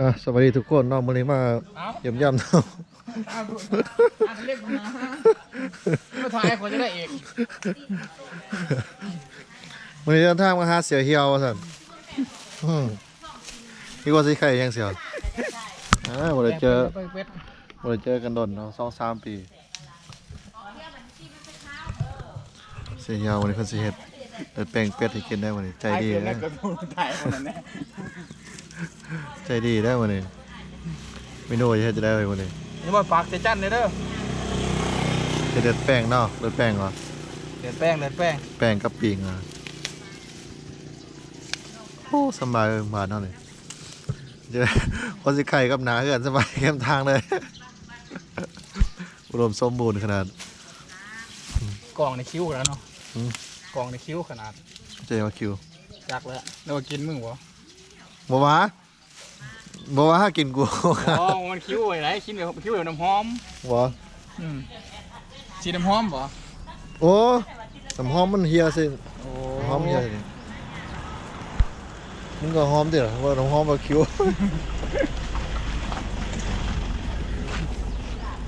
อะสวัสดีทุกคนเน้องมื้อนี้มาเอ้าเยี่ยมย่ำเนาะอ้าวอ่านเรียกมามาถ่ายคนจะได้เอกมื้อนี้เดินทางมาหาเสียเหี่ยวว่าซั่นอืมพี่ว่าสิไข่ยังเสียวอ่าบ่ได้เจอไปเป็ดบ่ได้เจอกันดนเนาะ2-3ปีเสียเหี่ยววันนี้เพิ่นสิเฮ็ดเดิดแป้งเป็ดให้กินได้วันนี้ใจดีถ่ายนะ ใจดีได้วันนี้เมนูจะเฮ็ดจะได้ไว้วันนี้นี่มาฝากเจจันเลยเด้อจะเด็ดแป้งเนาะเด็ดแป้งเหรอเดือดแป้งเดือดแป้งแป้งกับปิงอะโอ้สบายเลยมาเนาะนี่เจอคนสิไข่กับหนาเกินสบายเข้มทางเลยอุดมสมบูรณ์ขนาดกล่องในคิ้วแล้วเนาะอืมกล่องในคิ้วขนาดเจมาคิวจักแล้วแล้วากินมึงวะ บ่ว่าบ่ว่ากินกูอ๋อมันคิ้วไว้ไหนคิ้วแบบคิ้วแบบน้ำหอมบ่อืมสีน้ำหอมบ่โอ้น้ำหอมมันเฮียสิโอ้หอมเฮียสิมึงก็หอมดิเหรอว่าน้ำหอมบ่คิว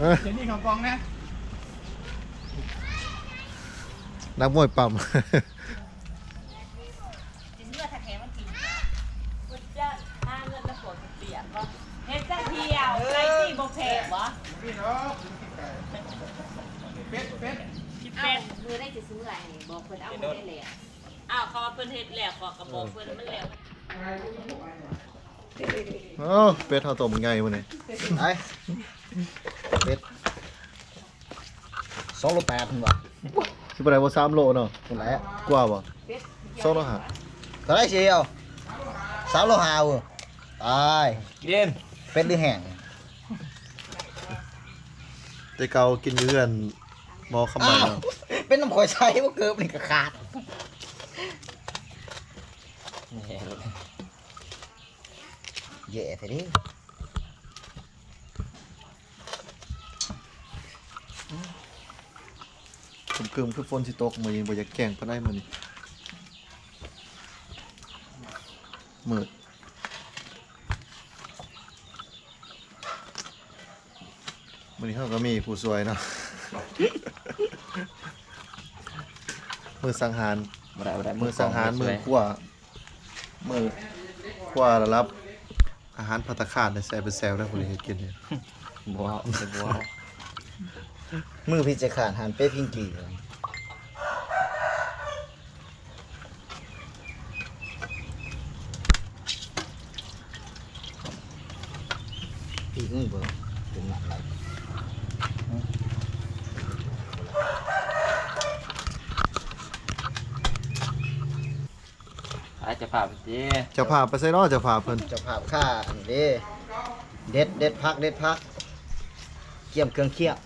เอ้ยเดี๋ยวนี้ของกล่องนะนักมวยปั๊ม กินเลือดแท้ๆมันกินพุทธเจ้าห้าเลือดแล้วปวด เปียกก็เฮ็ดจะเที่ยวไอ้ที่บ่แพ้บ่พี่น้องเป็ดเป็ดคิดเป็นมือได้จะซื้ออะไรนี่บอกเพิ่นเอามือได้แล้วอ้าวเขาว่าเพิ่นเฮ็ดแล้วขอก็บอกเพิ่นมันแล้วโอ้เป็ดเท่าตัวมันไงวะเนี่ยไอ้เป็ดสองโลแปดถึงวะสิบอะไรว่าสามโลเนาะคนไหนอะกว่าบ่สองโลหะก็ได้เชียวสามโลหาเว้ย ตายเย็นเป็ดหรือแห้งแต่เกากินอยู่เรือนหมอคำใบอ้าวเนาะเป็นน้ำข่อยใช้ว่าเกิบนี่ก็ขาดแย่ทีนี้ผมคืมคือฝนสิตกมือยังบ่อยากแกล้งปานใดมื้อนี้มืด มื้อนี้เฮาก็มีผู้สวยเนาะ มือสังหาร บ่ได้บ่ได้มือสังหาร มือขั้วมือขั้วระรับ อาหารพัตตาคารในแซ่บเป็นแซวได้บ่ได้เฮ็ดกินเนี่ยบัวบัวมือพี่จะขาดหันเป็ดพิงกี้พี่มือเบิ่งเป็นหนักไหล อาจจะพาไปเจ้เจะพาไปใส่เนาะเจะพาเพิ่นเจะภาพค่าอันนี้เด้เด็ดเด็ดพักเด็ดพักเกี่ยมเครื่องเคี่ยว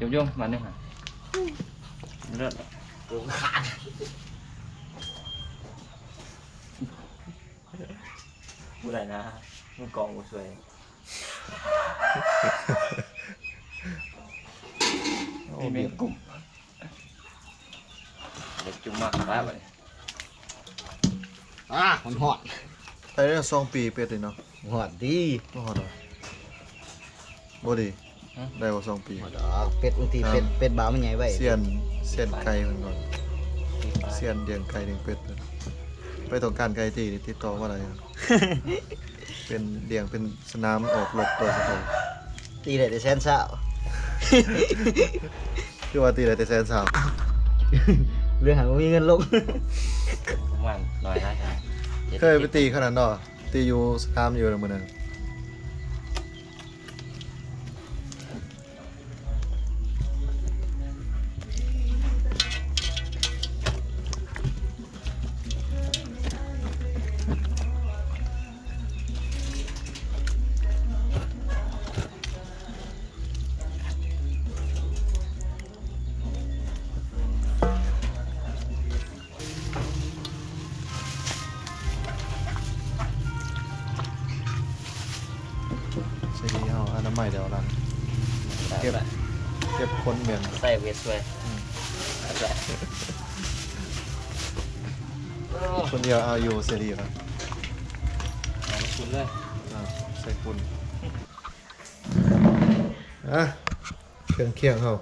ยมยมมาหนึ่งฮะเลือดโอ้ขาดผู้ใดนะมึงกองกูสวย โอ้มีเมเบียงดกลุ่มเด็กจุ่มมากแล้วไปอะมันหอดไปได้สองปีเป็ดเลยเนาะหอดดีบ่ฮอดหรอบ่ดี ได้ว่าสองปี หอดดอกเป็ดบางทีเป็ดเป็ดบามันใหญ่ไว้เสียนเสียนไก่มันก่อนเสียนเลี้ยงไก่เลี้ยงเป็ดเพิ่นไปต้องการไก่ที่นี่ติดต่อมาได้ครับ เป็นเลี้ยงเป็นสนามออกรบโดยเฉพาะตีได้แต่แสนเศร้าคือว่าตีได้แต่แสนสามเรื่องหาว่ามีเงินลงประมาณร้อยได้ใช่เคยไปตีขนาดนั้นเนาะตีอยู่สนามอยู่แล้วมื้อนั้นใช่ดีเฮาอนามัยเดี๋ยวหลัง เก็บเก็บคนเหม็นใส่เวทด้วยใส่คนเดียวเอาอยู่เสียดีครับขอบคุณเลยอ่าใส่คุณอะเครื่องเคียงเขา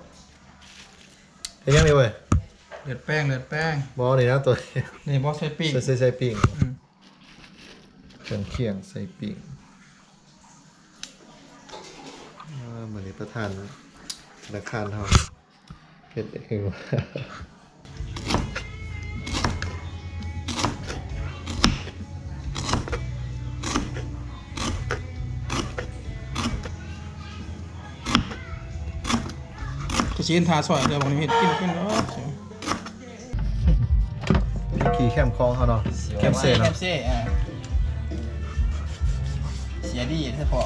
เห็นยังไงเว้ยเดือดแป้งเดือดแป้งบอนี่นะตัวนี่บอสใส่ปีกใส่ใส่ใส่ปิ่งอืมเครื่องเคียงใส่ปิ่งอ่าเหมือนนี้ประธานธ นาคารเขาเห็ดเองว่ะจะชิ้นทาซอยเดี๋ยวผมเห็นกินกินแล้วนี่ขี่แคมคลองเขาเนาะแคมเซ่แคเนาะมเซ่อ่าเสียดีใช่พอ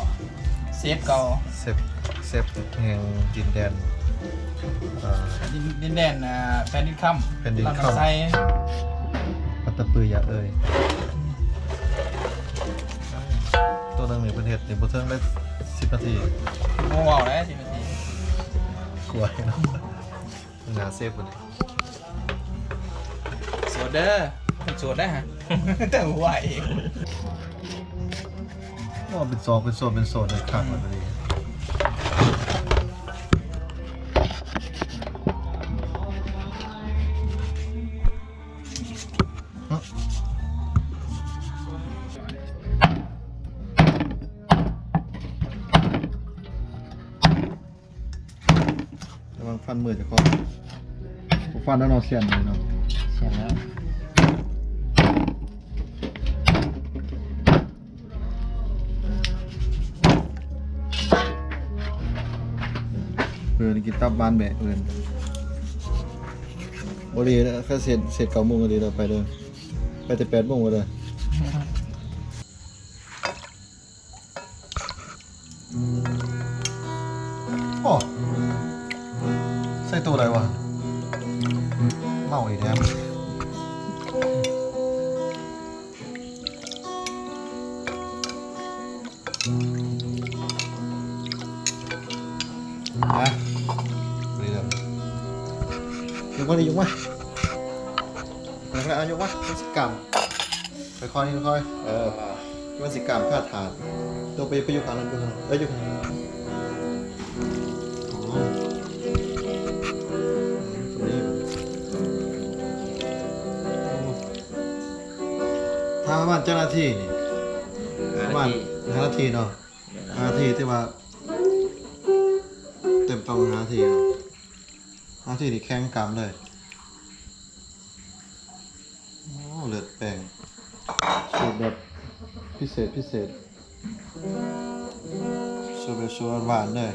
เซฟเก่า เซฟเซฟแห่งดินแดนอ่า ดินดินแดนอ่าแผ่นดินค่ำแผ่นดินค่ำลำไส้ปัตตะปือยาเอ่ยตัวหนึงนี่เป็นเห็ดนี่บ่เทิงได้สิบนาทีโมว่าวแล้วสิบนาทีกลัวเนาะหนาเซฟบ่นี่สวดเด้อเป็นสวดได้ฮะ แต่หัวเองอ๋อเป็นซองเป็นโซนเป็นโซนเลยครับแบบนี้ฮ มือจะคอฟันแล้วเนาะเสียนเลยเนาะเสร็จแล้วเออนี่กินตับบานแบะเอินบรีนะแค่เสร็จเสร็จเก้าโมงก็ดีเราไปเลยไปแต่แปดโมงก็เลยโใส่ตัวอะไรวะเมาอีกแล้วนะนี่เลยยกมาดิยกมาแล้วเอายกมาเป็ ประมาณเจ้าหน้าที่นี่ประมาณห้านาทีเนาะห้านาทีที่ว่า เต็มตองห้านาทีเนาะหานาทีนี่แข้งกำเลยโอ้เลือดแปลงสูตรแบบพิเศษพิเศษสูตรแบบสูตรหวานเลย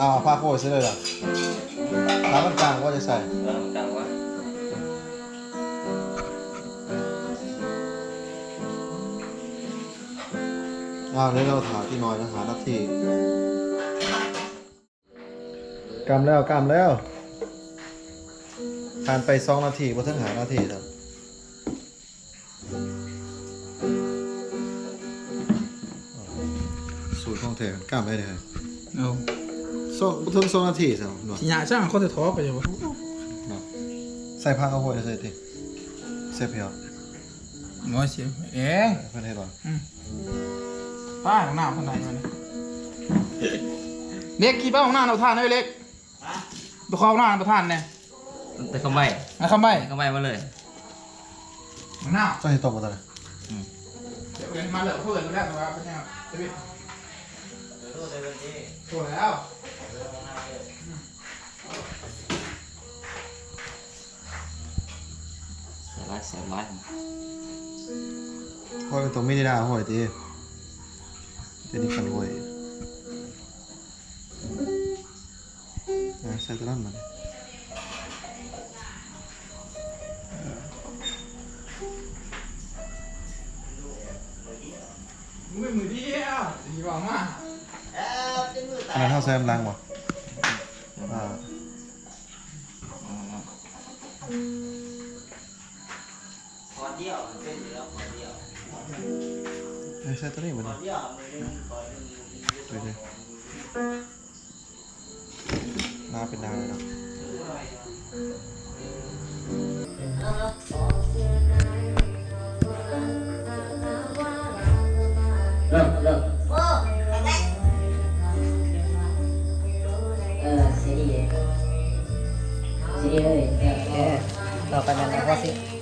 อาผ้าโคตรใช่เลยเหรอน้ำมันกลางก็จะใส่เออมันกลางวะอ้าวนี่เราถามที่น้อยนะหานาทีกำแล้วกำแล้วผ่านไปสองนาทีพอถึงหานาทีครับสูตรของแท้กำได้เลยเอาสองบ่ ถึงสองนาทีสิเนาะสิหยาจ้างเขาจะท้อไปอยู่วะใส่ผ้าเอาไว้ใส่ติเซฟเพียวหมอเสียเองเพื่อนให้บ่ป้าของหน้าคนไหนมาเนี่ยเล็กกี่ป้าของหน้าเราทานได้เล็กไปขอของหน้าประทานเนี่ยแต่เขาไม่นะคำใบ้เขาไม่มาเลยของหน้าต้องให้ตบมาตอนไหนเดี๋ยวเรียนมาเหลือเพื่อนมาแล้วแต่ว่าเป็นไงจะบิดตัวแล้ว เสียร้ายเสียร้ายห้อยมันต้องไม่ได้ด่าห้อยติเดี๋ยวนี้กันห้อยอะใส่ตัวนั้นมาดิมือมือเดียวดีกว่ามา อันนั้นเท่าแซมล้างบ่อ่าเดียวเป็นอยู่แล้วขอเดียวไม่ใช่ตัวนี้เหมือนขอกันเดียวมือนึงขอหนึ่งดูดิหน้าเป็นหน้าเลยเนาะ ซีดีเลยโ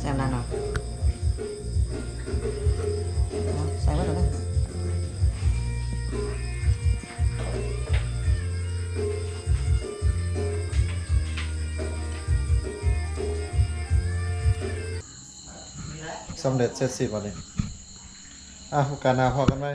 ใส่กำลังเนาะเอาใส่ไว้ก่อนนะสำเร็จเสร็จสิบวันนี้อะโอกาสหน้าพอกันไหม